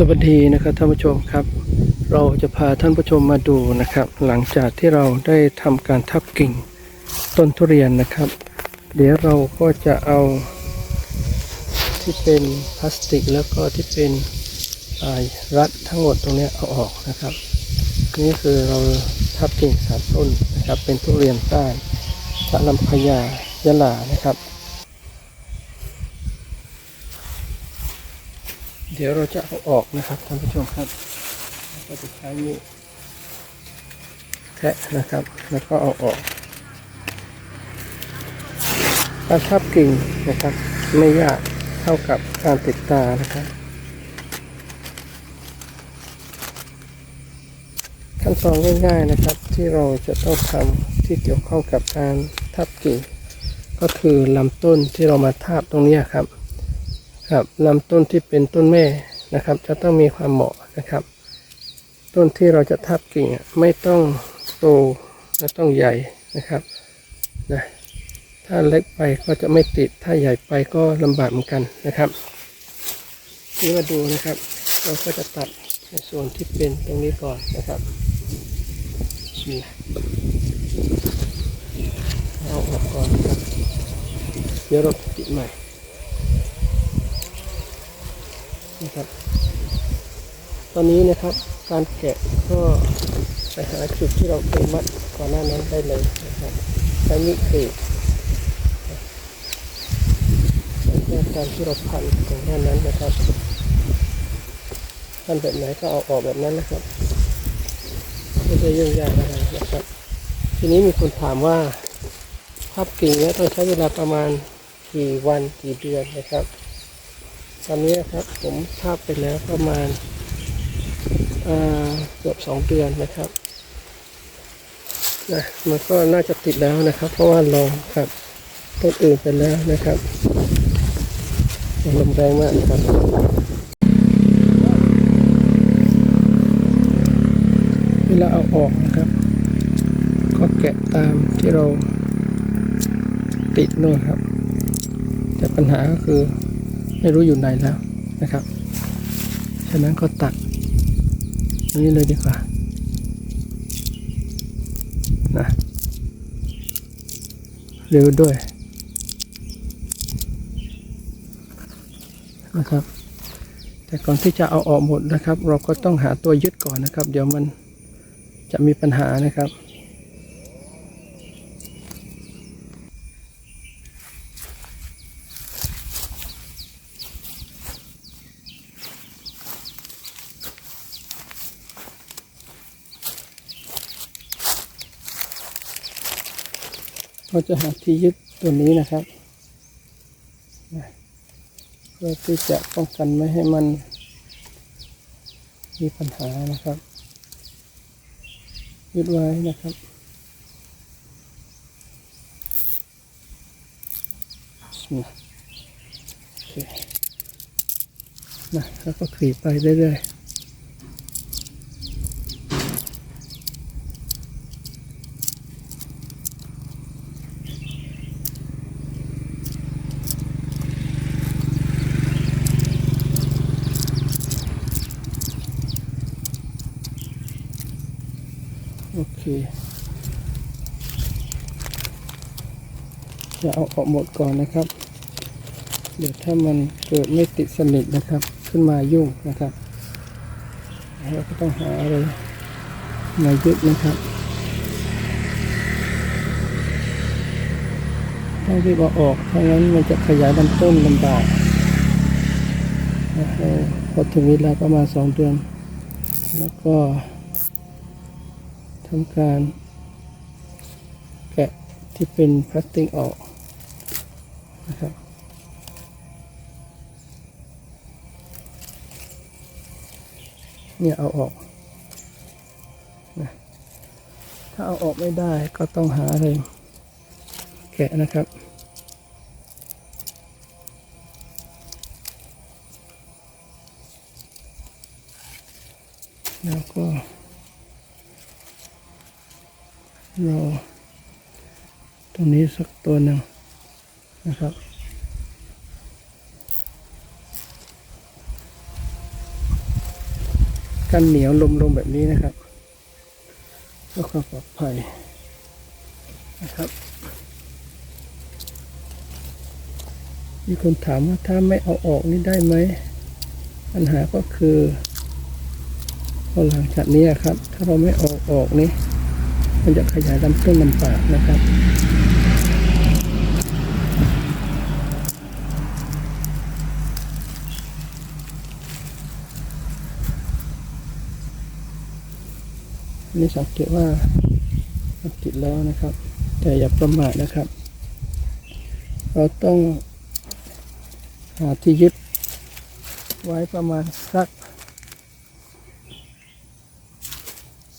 สวัสดีนะครับท่านผู้ชมครับ เราจะพาท่านผู้ชมมาดูนะครับ หลังจากที่เราได้ทำการทับกิ่งต้นทุเรียนนะครับ เดี๋ยวเราก็จะเอาที่เป็นพลาสติกแล้วก็ที่เป็นอ่ารัดทั้งหมดตรงนี้เอาออกนะครับ นี่คือเราทับกิ่งสามต้นนะครับ เป็นทุเรียนใต้พระลำพญายะลานะครับ เดี๋ยวเราจะเอาออกนะครับท่านผู้ชมครับก็จะใช้มีแทะนะครับ แล้วก็เอาออกการทับกิ่งนะครับ ไม่ยากเท่ากับการติดตานะครับ ขั้นตอนง่ายๆนะครับที่เราจะต้องทำที่เกี่ยวข้องกับการทับกิ่ง ก็คือลำต้นที่เรามาทาบตรงนี้ครับ ครับลำต้นที่เป็นต้นแม่นะครับ จะต้องมีความเหมาะนะครับ ต้นที่เราจะทับกิ่งไม่ต้องโตและต้องใหญ่นะครับนะถ้าเล็กไปก็จะไม่ติดถ้าใหญ่ไปก็ลำบากเหมือนกันนะครับนี่มาดูนะครับ เราก็จะตัดในส่วนที่เป็นตรงนี้ก่อนนะครับเอาออกก่อนนะครับเดี๋ยวเราติดใหม่ นะครับ ตอนนี้นะครับการแกะก็ไปหาจุดที่เราเคยมัดก่อนหน้านั้นได้เลยนะครับใช้มีดกรีดแล้วก็ตามที่เราพันตรงหน้านั้นนะครับพันแบบไหนก็เอาออกแบบนั้นนะครับไม่ได้ยุ่งยากอะไรนะครับ ทีนี้มีคนถามว่าภาพกิ่งเนี้ยต้องใช้เวลาประมาณกี่วันกี่เดือนนะครับ ตอนนี้ครับผมทาบไปแล้วประมาณเกือบสองเดือนนะครับนะมันก็น่าจะติดแล้วนะครับ เพราะว่าลองกับต้นอื่นไปแล้วนะครับลมแรงมากนะครับเวลาเอาออกนะครับ ก็แกะตามที่เราติดนู่นครับ แต่ปัญหาก็คือ ไม่รู้อยู่ไหนแล้วนะครับ ฉะนั้นก็ตัดอันนี้เลยดีกว่านะเร็วด้วยนะครับ แต่ก่อนที่จะเอาออกหมดนะครับ เราก็ต้องหาตัวยึดก่อนนะครับ เดี๋ยวมันจะมีปัญหานะครับ เราจะหาที่ยึดตัวนี้นะครับเพื่อที่จะป้องกันไม่ให้มันมีปัญหานะครับ ยึดไว้นะครับนะโอเคนะแล้วก็ขีดไปเรื่อยๆ โอเค จะเอาออกหมดก่อนนะครับ เดี๋ยวถ้ามันเกิดไม่ติดสนิทนะครับ ขึ้นมายุ่งนะครับเราก็ต้องหาอะไรมายึดนะครับต้องรีบเอาออกเพราะงั้นมันจะขยายลำต้นลำบากพอถึงเวลาประมาณสองเดือน แล้วก็ ทำการแกะที่เป็นพลาสติกออกนะครับเนี่ยเอาออกนะถ้าเอาออกไม่ได้ก็ต้องหาอะไรแกะนะครับแล้วก็ รอตรงนี้สักตัวหนึ่งนะครับ กันเหนียวลมๆแบบนี้นะครับเพื่อความปลอดภัยนะครับมีคนถามว่าถ้าไม่เอาออกนี่ได้ไหม ปัญหาก็คือพอหลังจากนี้ครับ ถ้าเราไม่เอาออกนี่ มันจะขยายลำต้นลำบากนะครับนี่สังเกตว่าติดแล้วนะครับ แต่อย่าประมาทนะครับ เราต้องหาที่ยึดไว้ประมาณสัก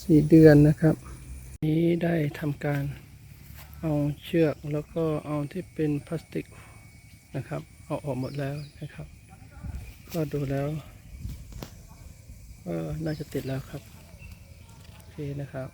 สี่เดือนนะครับ นี้ได้ทำการเอาเชือกแล้วก็เอาที่เป็นพลาสติกนะครับ เอาออกหมดแล้วนะครับ ก็ดูแล้วก็น่าจะติดแล้วครับ โอเคนะครับ